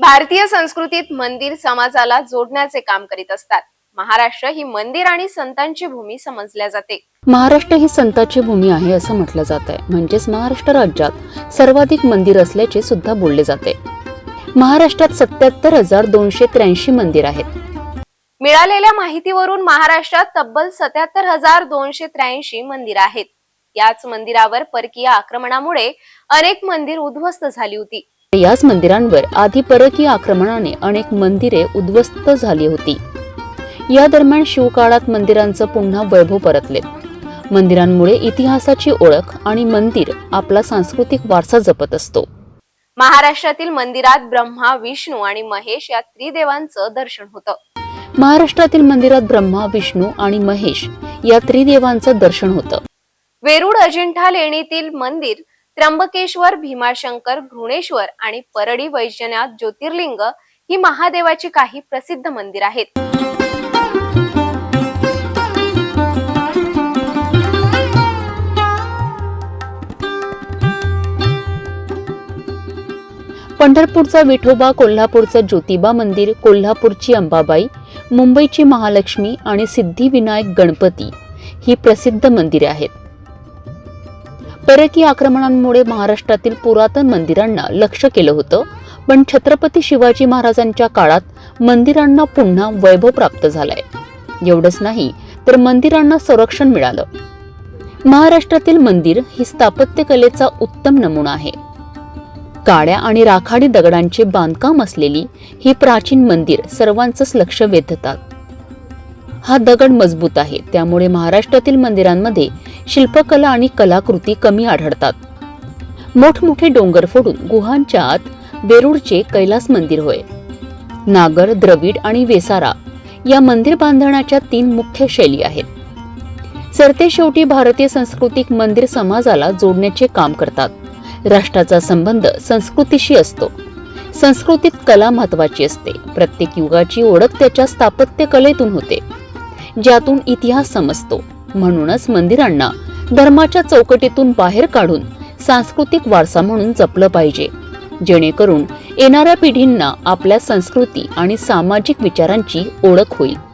भारतीय संस्कृतीत मंदिर समाजाला जोडण्याचे काम करीत असतात. महाराष्ट्र ही मंदिर आणि संतांची भूमी समजल्या जाते. महाराष्ट्र ही संताची भूमी आहे असं म्हटलं जात आहे. म्हणजेच महाराष्ट्र राज्यात सर्वाधिक मंदिर असल्याचे सुद्धा बोलले जाते. महाराष्ट्रात सत्याहत्तर हजार दोनशे त्र्याऐंशी मंदिर आहेत. मिळालेल्या माहितीवरून महाराष्ट्रात तब्बल सत्याहत्तर हजार दोनशे त्र्याऐंशी मंदिर आहेत. याच मंदिरावर परकीय आक्रमणामुळे अनेक मंदिर उद्ध्वस्त झाली होती. याच मंदिरांवर आधी परकीय आक्रमणाने अनेक मंदिरे उद्ध्वस्त झाली होती. या दरम्यान शिवकाळात मंदिरांचं पुन्हा वैभव परतलेत मंदिरांमुळे इतिहासाची ओळख आणि मंदिर आपला सांस्कृतिक वारसा जपत असतो. महाराष्ट्रातील मंदिरात ब्रह्मा विष्णू आणि महेश या त्रिदेवांचं दर्शन होतं. महाराष्ट्रातील मंदिरात ब्रह्मा विष्णू आणि महेश या त्रिदेवांचं दर्शन होतं. वेरूळ अजिंठा लेणीतील मंदिर त्र्यंबकेश्वर भीमाशंकर घृणेश्वर आणि परडी वैजनाथ ज्योतिर्लिंग ही महादेवाची काही प्रसिद्ध मंदिर आहेत. पंढरपूरचा विठोबा कोल्हापूरचं ज्योतिबा मंदिर कोल्हापूरची अंबाबाई मुंबईची महालक्ष्मी आणि सिद्धिविनायक गणपती ही प्रसिद्ध मंदिरे आहेत. परकीय आक्रमणांमुळे महाराष्ट्रातील पुरातन मंदिरांना लक्ष केलं होतं. पण छत्रपती शिवाजी महाराजांच्या काळात मंदिरांना पुन्हा वैभव प्राप्त झालाय. एवढंच नाही तर मंदिरांना संरक्षण मिळालं. महाराष्ट्रातील मंदिर ही स्थापत्यकलेचा उत्तम नमुना आहे. काळ्या आणि राखाडी दगडांचे बांधकाम असलेली ही प्राचीन मंदिर सर्वांचंच लक्ष वेधतात. हा दगड मजबूत आहे त्यामुळे महाराष्ट्रातील मंदिरांमध्ये शिल्पकला आणि कलाकृती कमी आढळतात. मोठमोठे डोंगर फोडून गुहांच्या आत वेरूळचे कैलास मंदिर होय. नागर द्रविड आणि वेसारा या मंदिर बांधण्याच्या तीन मुख्य शैली आहेत. सरते शेवटी भारतीय सांस्कृतिक मंदिर समाजाला जोडण्याचे काम करतात. राष्ट्राचा संबंध संस्कृतीशी असतो. संस्कृतीत कला महत्वाची असते. प्रत्येक युगाची ओळख त्याच्या स्थापत्य कलेतून होते. ज्यातून इतिहास समजतो. म्हणूनच मंदिरांना धर्माच्या चौकटीतून बाहेर काढून सांस्कृतिक वारसा म्हणून जपलं पाहिजे. जेणेकरून येणाऱ्या पिढींना आपल्या संस्कृती आणि सामाजिक विचारांची ओळख होईल.